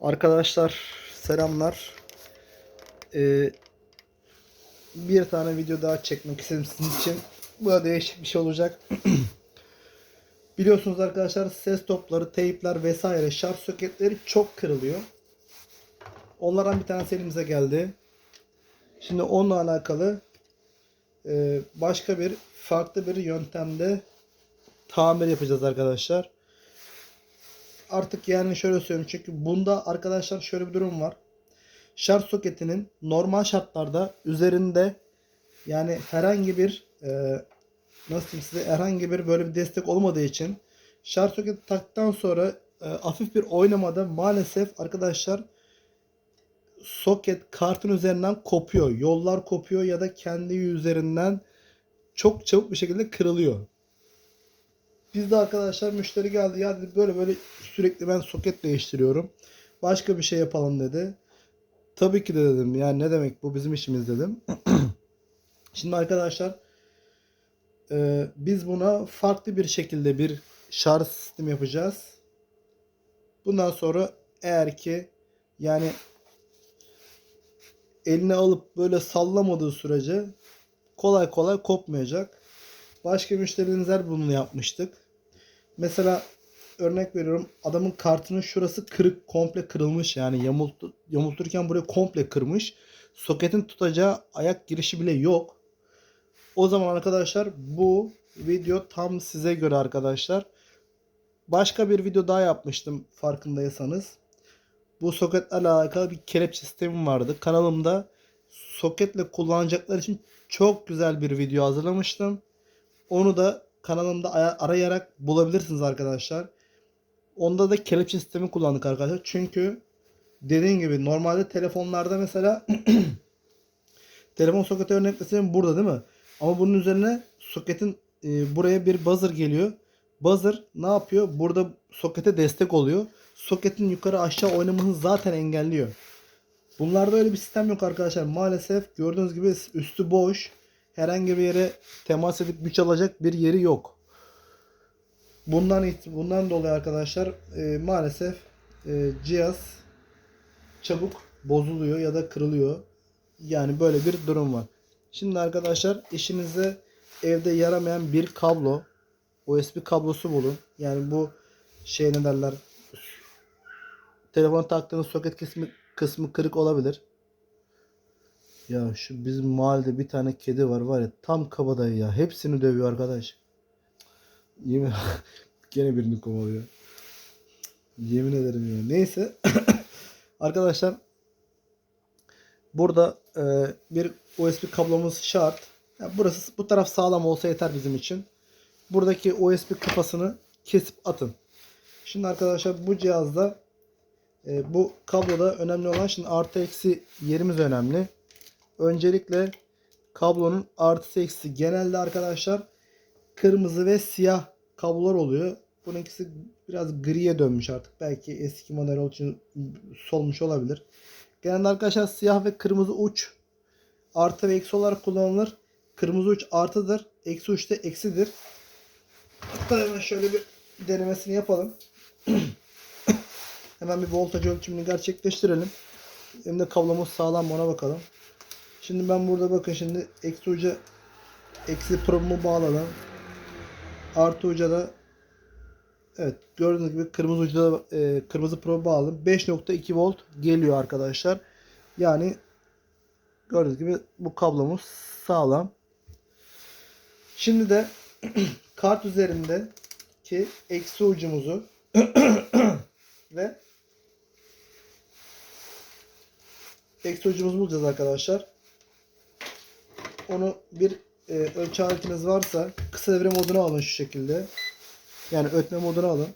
Arkadaşlar selamlar. Ee, bir tane video daha çekmek istedim sizin için. Bu da değişik bir şey olacak. Biliyorsunuz arkadaşlar ses topları, teypler vesaire şarj soketleri çok kırılıyor. Onlardan bir tanesi elimize geldi. Şimdi onunla alakalı e, başka bir farklı bir yöntemde tamir yapacağız arkadaşlar artık yani şöyle söyleyeyim çünkü bunda arkadaşlar şöyle bir durum var. Şarj soketinin normal şartlarda üzerinde yani herhangi bir e, nasıl diyeyim size herhangi bir böyle bir destek olmadığı için şarj soketi taktıktan sonra e, hafif bir oynamada maalesef arkadaşlar soket kartın üzerinden kopuyor. Yollar kopuyor ya da kendi üzerinden çok çabuk bir şekilde kırılıyor. Biz de arkadaşlar müşteri geldi ya dedi böyle böyle sürekli ben soket değiştiriyorum. Başka bir şey yapalım dedi. Tabii ki de dedim. Yani ne demek bu bizim işimiz dedim. Şimdi arkadaşlar e, biz buna farklı bir şekilde bir şarj sistemi yapacağız. Bundan sonra eğer ki yani eline alıp böyle sallamadığı sürece kolay kolay kopmayacak. Başka müşterilerimizler bunu yapmıştık. Mesela örnek veriyorum adamın kartının şurası kırık komple kırılmış yani yamultu, yamulturken burayı komple kırmış. Soketin tutacağı ayak girişi bile yok. O zaman arkadaşlar bu video tam size göre arkadaşlar. Başka bir video daha yapmıştım farkındaysanız. Bu soketlerle alakalı bir kelepçe sistemim vardı. Kanalımda soketle kullanacaklar için çok güzel bir video hazırlamıştım. Onu da kanalımda aya- arayarak bulabilirsiniz arkadaşlar. Onda da kelepçe sistemi kullandık arkadaşlar. Çünkü dediğim gibi normalde telefonlarda mesela telefon soketi örneklesin burada değil mi? Ama bunun üzerine soketin e, buraya bir buzzer geliyor. Buzzer ne yapıyor? Burada sokete destek oluyor. Soketin yukarı aşağı oynamasını zaten engelliyor. Bunlarda öyle bir sistem yok arkadaşlar. Maalesef gördüğünüz gibi üstü boş. Herhangi bir yere temas edip güç alacak bir yeri yok. Bundan bundan dolayı arkadaşlar e, maalesef e, cihaz çabuk bozuluyor ya da kırılıyor. Yani böyle bir durum var. Şimdi arkadaşlar işinize evde yaramayan bir kablo USB kablosu bulun. Yani bu şey ne derler telefona taktığınız soket kısmı kısmı kırık olabilir. Ya şu bizim mahallede bir tane kedi var var ya tam kabadayı ya. Hepsini dövüyor arkadaş. Yemin gene birini kovalıyor. Yemin ederim ya. Neyse. arkadaşlar burada e, bir USB kablomuz şart. Ya burası bu taraf sağlam olsa yeter bizim için. Buradaki USB kafasını kesip atın. Şimdi arkadaşlar bu cihazda e, bu kabloda önemli olan şimdi artı eksi yerimiz önemli. Öncelikle kablonun artısı eksi genelde arkadaşlar kırmızı ve siyah kablolar oluyor. Bunun ikisi biraz griye dönmüş artık. Belki eski model olduğu için solmuş olabilir. Genelde arkadaşlar siyah ve kırmızı uç artı ve eksi olarak kullanılır. Kırmızı uç artıdır. Eksi uç da eksidir. Hatta hemen şöyle bir denemesini yapalım. hemen bir voltaj ölçümünü gerçekleştirelim. Hem de kablomuz sağlam mı ona bakalım. Şimdi ben burada bakın şimdi eksi uca eksi probumu bağladım. Artı uca da evet gördüğünüz gibi kırmızı uca da e, kırmızı probu bağladım. 5.2 volt geliyor arkadaşlar. Yani gördüğünüz gibi bu kablomuz sağlam. Şimdi de kart üzerindeki eksi ucumuzu ve eksi ucumuzu bulacağız arkadaşlar. Onu bir e, ölçü aletiniz varsa kısa devre moduna alın şu şekilde. Yani ötme moduna alın.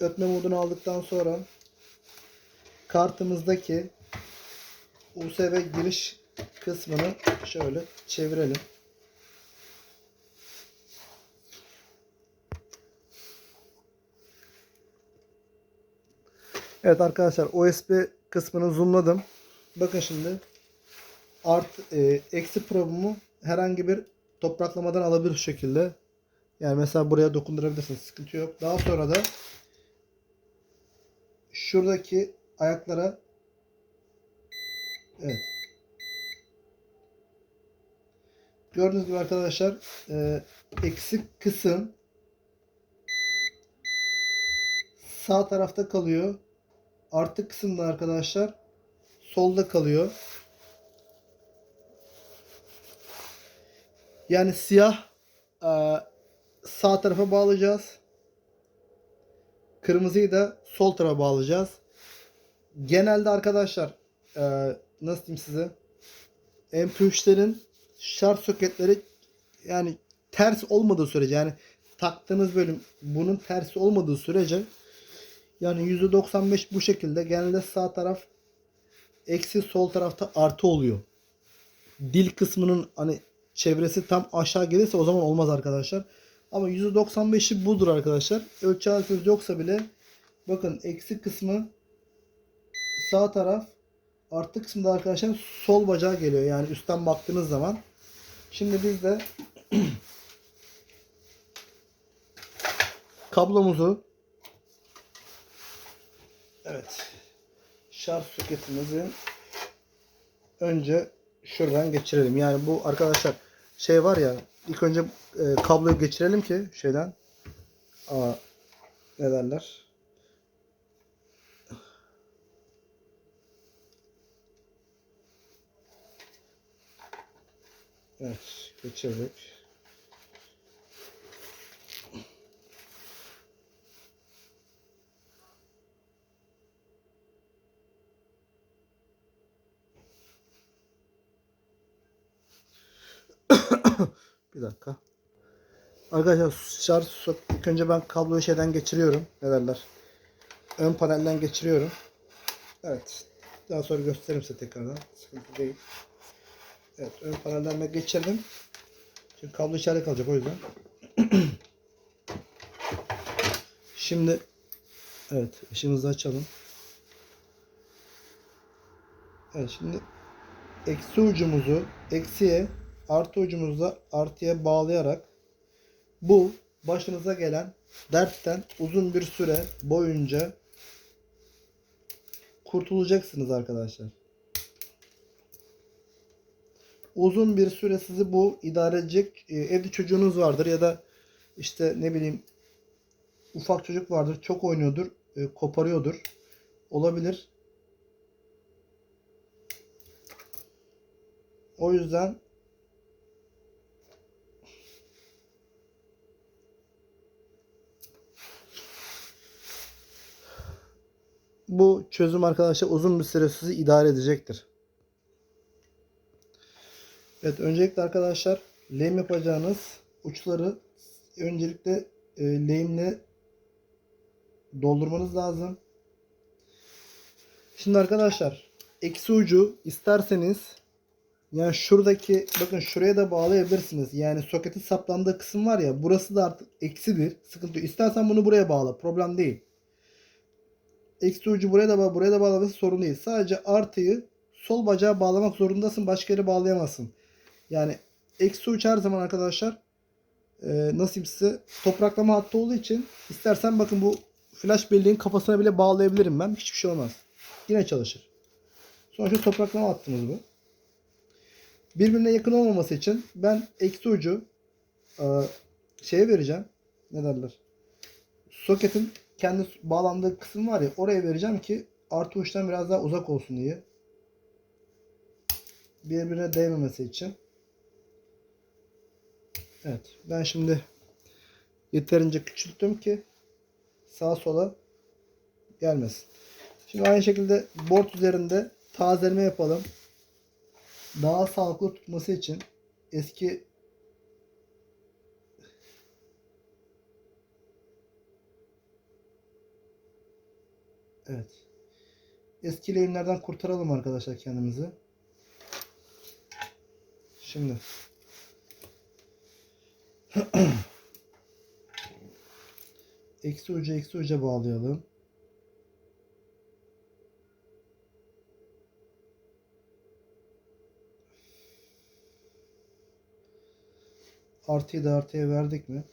Ötme modunu aldıktan sonra kartımızdaki USB giriş kısmını şöyle çevirelim. Evet arkadaşlar USB kısmını zoomladım. Bakın şimdi art e, eksi probumu herhangi bir topraklamadan alabilir şekilde. Yani mesela buraya dokundurabilirsiniz. Sıkıntı yok. Daha sonra da şuradaki ayaklara evet gördüğünüz gibi arkadaşlar e, eksik kısım sağ tarafta kalıyor. Artı kısımda arkadaşlar solda kalıyor. Yani siyah e, sağ tarafa bağlayacağız. Kırmızıyı da sol tarafa bağlayacağız. Genelde arkadaşlar e, nasıl diyeyim size MP3'lerin şarj soketleri yani ters olmadığı sürece yani taktığınız bölüm bunun tersi olmadığı sürece yani %95 bu şekilde genelde sağ taraf eksi sol tarafta artı oluyor. Dil kısmının hani çevresi tam aşağı gelirse o zaman olmaz arkadaşlar. Ama %95'i budur arkadaşlar. Ölçü aletiniz yoksa bile bakın eksi kısmı sağ taraf artı kısmında arkadaşlar sol bacağı geliyor. Yani üstten baktığınız zaman. Şimdi biz de kablomuzu evet şarj soketimizi önce şuradan geçirelim. Yani bu arkadaşlar şey var ya ilk önce e, kabloyu geçirelim ki şeyden aa, ne derler Evet geçirdik. Bir dakika. Arkadaşlar şarj sok önce ben kabloyu şeyden geçiriyorum. Ne derler? Ön panelden geçiriyorum. Evet. Daha sonra gösteririm size tekrardan. Sıkıntı değil. Evet ön panelden ben geçirdim. Çünkü kablo içeride kalacak o yüzden. Şimdi evet ışığımızı açalım. Evet şimdi eksi ucumuzu eksiye artı ucumuzu artıya bağlayarak bu başınıza gelen dertten uzun bir süre boyunca kurtulacaksınız arkadaşlar. Uzun bir süre sizi bu idare edecek e, evde çocuğunuz vardır ya da işte ne bileyim ufak çocuk vardır çok oynuyordur e, koparıyordur olabilir. O yüzden bu çözüm arkadaşlar uzun bir süre sizi idare edecektir. Evet öncelikle arkadaşlar lehim yapacağınız uçları öncelikle e, lehimle doldurmanız lazım. Şimdi arkadaşlar eksi ucu isterseniz yani şuradaki bakın şuraya da bağlayabilirsiniz. Yani soketin saplandığı kısım var ya burası da artık eksidir. Sıkıntı. İstersen bunu buraya bağla. Problem değil. Eksi ucu buraya da bağla. Buraya da bağlaması sorun değil. Sadece artıyı sol bacağa bağlamak zorundasın. Başka yere bağlayamazsın. Yani eksi uç her zaman arkadaşlar e, nasıl size topraklama hattı olduğu için istersen bakın bu flash belleğin kafasına bile bağlayabilirim ben. Hiçbir şey olmaz. Yine çalışır. Sonuçta topraklama hattımız bu. Birbirine yakın olmaması için ben eksi ucu e, şeye vereceğim. Ne derler? Soketin kendi bağlandığı kısım var ya oraya vereceğim ki artı uçtan biraz daha uzak olsun diye. Birbirine değmemesi için. Evet. Ben şimdi yeterince küçülttüm ki sağa sola gelmesin. Şimdi aynı şekilde board üzerinde tazeleme yapalım. Daha sağlıklı tutması için eski Evet. Eski lehimlerden kurtaralım arkadaşlar kendimizi. Şimdi eksi ucu eksi uca bağlayalım. Artıyı da artıya verdik mi?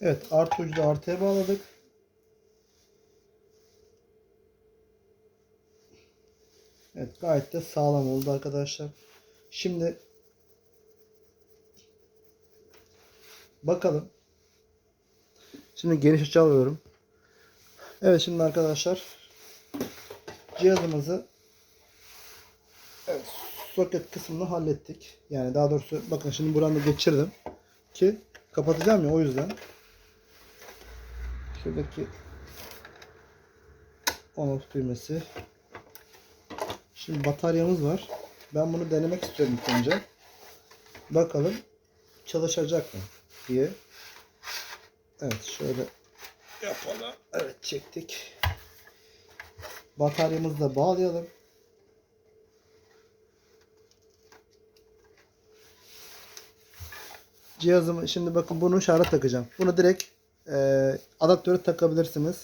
Evet artı ucu da artıya bağladık. Evet gayet de sağlam oldu arkadaşlar. Şimdi bakalım. Şimdi geniş açı alıyorum. Evet şimdi arkadaşlar cihazımızı evet, soket kısmını hallettik. Yani daha doğrusu bakın şimdi buranı geçirdim ki kapatacağım ya o yüzden. Şuradaki on off düğmesi. Şimdi bataryamız var. Ben bunu denemek istiyorum ilk önce. Bakalım çalışacak mı diye. Evet şöyle yapalım. Evet çektik. Bataryamızı da bağlayalım. Cihazımı şimdi bakın bunu şarja takacağım. Bunu direkt e, adaptöre takabilirsiniz.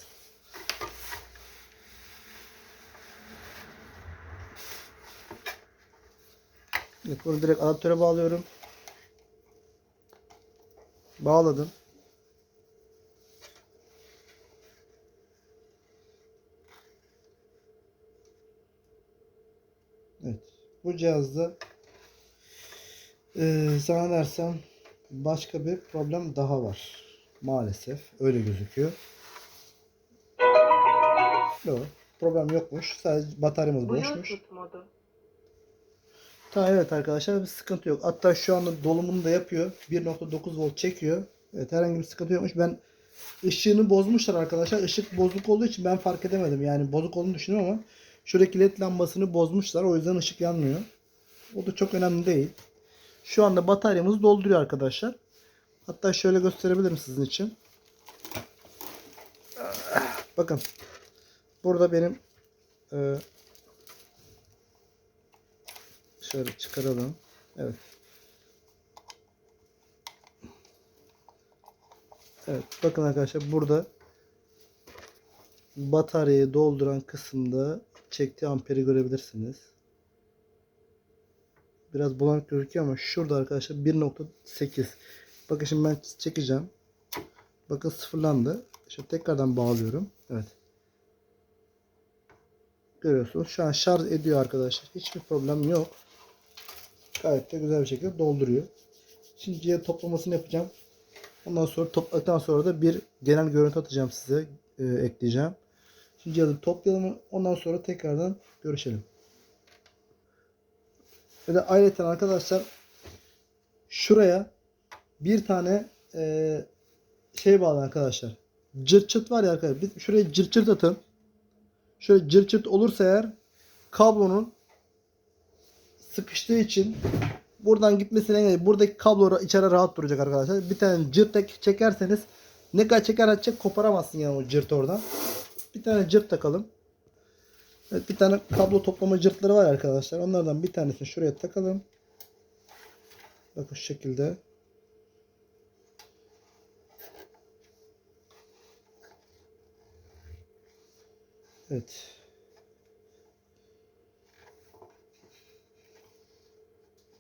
Evet, bunu direkt adaptöre bağlıyorum. Bağladım. Evet. Bu cihazda eee zannedersem başka bir problem daha var. Maalesef. Öyle gözüküyor. Yok. Problem yokmuş. Sadece bataryamız boşmuş. Tamam evet arkadaşlar bir sıkıntı yok. Hatta şu anda dolumunu da yapıyor. 1.9 volt çekiyor. Evet herhangi bir sıkıntı yokmuş. Ben ışığını bozmuşlar arkadaşlar. Işık bozuk olduğu için ben fark edemedim. Yani bozuk olduğunu düşünüyorum ama şuradaki led lambasını bozmuşlar. O yüzden ışık yanmıyor. O da çok önemli değil. Şu anda bataryamızı dolduruyor arkadaşlar. Hatta şöyle gösterebilirim sizin için. Bakın. Burada benim e, Şöyle çıkaralım. Evet. Evet. Bakın arkadaşlar burada bataryayı dolduran kısımda çektiği amperi görebilirsiniz. Biraz bulanık gözüküyor ama şurada arkadaşlar 1.8. Bakın şimdi ben çekeceğim. Bakın sıfırlandı. Şimdi tekrardan bağlıyorum. Evet. Görüyorsunuz. Şu an şarj ediyor arkadaşlar. Hiçbir problem yok. Gayet de güzel bir şekilde dolduruyor. Şimdi toplamasını yapacağım. Ondan sonra topladıktan sonra da bir genel görüntü atacağım size. e, ekleyeceğim. Şimdi cihazı toplayalım. Ondan sonra tekrardan görüşelim. Ve de ayrıca arkadaşlar şuraya bir tane e, şey bağlı arkadaşlar. Cırt çırt var ya arkadaşlar. Bir, şuraya cırt çırt atın. Şöyle cırt çırt olursa eğer kablonun sıkıştığı için buradan gitmesine engel. Buradaki kablo içeri rahat duracak arkadaşlar. Bir tane cırt çekerseniz ne kadar çeker açacak koparamazsın yani o cırt oradan. Bir tane cırt takalım. Evet, bir tane kablo toplama cırtları var arkadaşlar. Onlardan bir tanesini şuraya takalım. Bakın şu şekilde. Evet.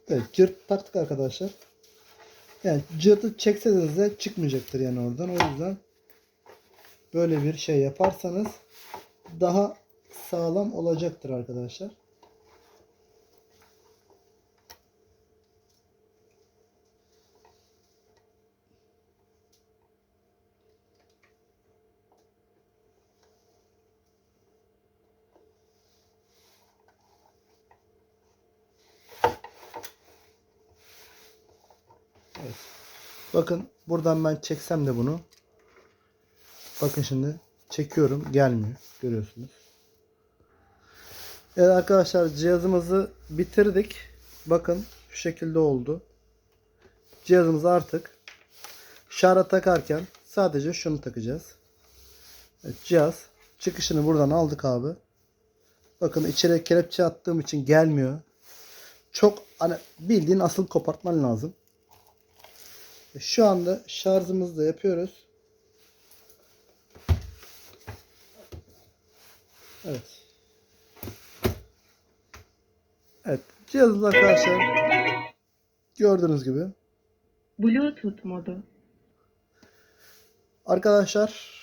Evet cırt taktık arkadaşlar. Yani cırtı çekseniz de çıkmayacaktır yani oradan. O yüzden böyle bir şey yaparsanız daha sağlam olacaktır arkadaşlar. Bakın buradan ben çeksem de bunu. Bakın şimdi çekiyorum gelmiyor. Görüyorsunuz. Evet arkadaşlar cihazımızı bitirdik. Bakın şu şekilde oldu. Cihazımız artık şarja takarken sadece şunu takacağız. Evet, cihaz çıkışını buradan aldık abi. Bakın içeri kelepçe attığım için gelmiyor. Çok hani bildiğin asıl kopartman lazım. Şu anda şarjımızı da yapıyoruz. Evet. Evet. Cihazımız arkadaşlar gördüğünüz gibi Bluetooth modu. Arkadaşlar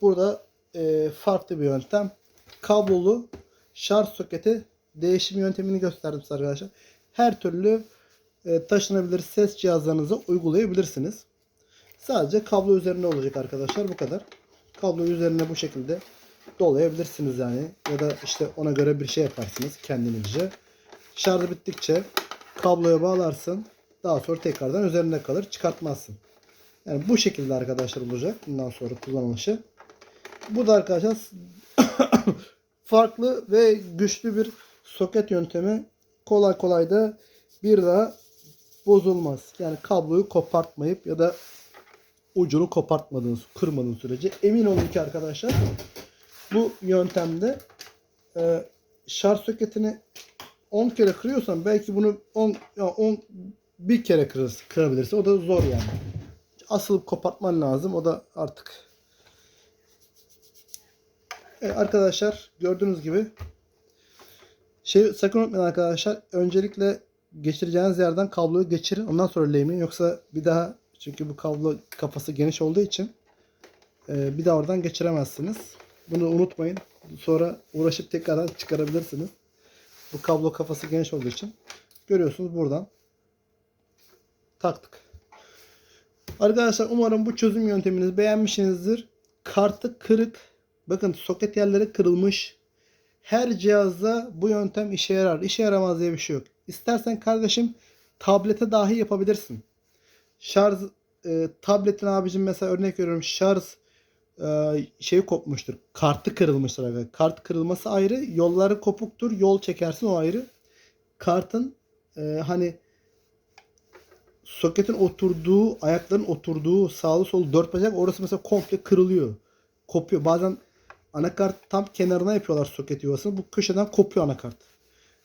burada e, farklı bir yöntem. Kablolu şarj soketi değişim yöntemini gösterdim size arkadaşlar. Her türlü taşınabilir ses cihazlarınıza uygulayabilirsiniz. Sadece kablo üzerine olacak arkadaşlar bu kadar. Kablo üzerine bu şekilde dolayabilirsiniz yani. Ya da işte ona göre bir şey yaparsınız kendinizce. Şarjı bittikçe kabloya bağlarsın. Daha sonra tekrardan üzerinde kalır. Çıkartmazsın. Yani bu şekilde arkadaşlar olacak. Bundan sonra kullanılışı. Bu da arkadaşlar farklı ve güçlü bir soket yöntemi. Kolay kolay da bir daha bozulmaz. Yani kabloyu kopartmayıp ya da ucunu kopartmadığınız, kırmadığınız sürece emin olun ki arkadaşlar bu yöntemde e, şarj soketini 10 kere kırıyorsan belki bunu 10 ya 10 bir kere kırırsın, kırabilirsin. O da zor yani. Asılıp kopartman lazım. O da artık Evet arkadaşlar gördüğünüz gibi şey sakın unutmayın arkadaşlar. Öncelikle geçireceğiniz yerden kabloyu geçirin. Ondan sonra lehmeyin. Yoksa bir daha çünkü bu kablo kafası geniş olduğu için e, bir daha oradan geçiremezsiniz. Bunu unutmayın. Sonra uğraşıp tekrardan çıkarabilirsiniz. Bu kablo kafası geniş olduğu için. Görüyorsunuz buradan taktık. Arkadaşlar umarım bu çözüm yönteminizi beğenmişsinizdir. Kartı kırık. Bakın soket yerleri kırılmış. Her cihazda bu yöntem işe yarar. İşe yaramaz diye bir şey yok. İstersen kardeşim tablete dahi yapabilirsin. Şarj e, tabletin abicim mesela örnek veriyorum şarj e, şeyi kopmuştur. Kartı kırılmıştır. Abi. Kart kırılması ayrı. Yolları kopuktur. Yol çekersin o ayrı. Kartın e, hani soketin oturduğu, ayakların oturduğu sağlı solu dört bacak orası mesela komple kırılıyor. Kopuyor. Bazen anakart tam kenarına yapıyorlar soket yuvasını. Bu köşeden kopuyor anakart.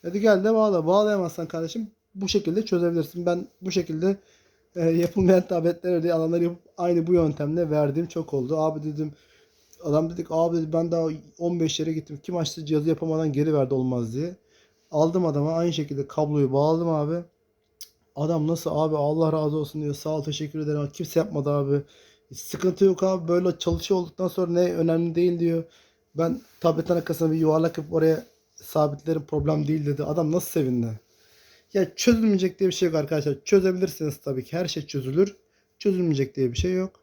Hadi gel de bağla. Bağlayamazsan kardeşim bu şekilde çözebilirsin. Ben bu şekilde e, yapılmayan tabletleri diye alanları yapıp aynı bu yöntemle verdiğim çok oldu. Abi dedim adam dedik abi dedi ben daha 15 yere gittim. Kim açtı cihazı yapamadan geri verdi olmaz diye. Aldım adama aynı şekilde kabloyu bağladım abi. Adam nasıl abi Allah razı olsun diyor. Sağ ol teşekkür ederim. Kimse yapmadı abi. Sıkıntı yok abi. Böyle çalışıyor olduktan sonra ne önemli değil diyor. Ben tabletin arkasına bir yuvarlak yapıp oraya sabitlerim problem değil dedi. Adam nasıl sevindi. Ya çözülmeyecek diye bir şey yok arkadaşlar. Çözebilirsiniz tabii ki. Her şey çözülür. Çözülmeyecek diye bir şey yok.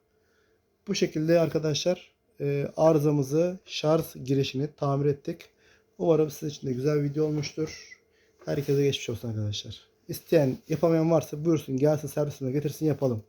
Bu şekilde arkadaşlar e, arızamızı, şarj girişini tamir ettik. Umarım sizin için de güzel bir video olmuştur. Herkese geçmiş olsun arkadaşlar. İsteyen, yapamayan varsa buyursun gelsin servisine getirsin yapalım.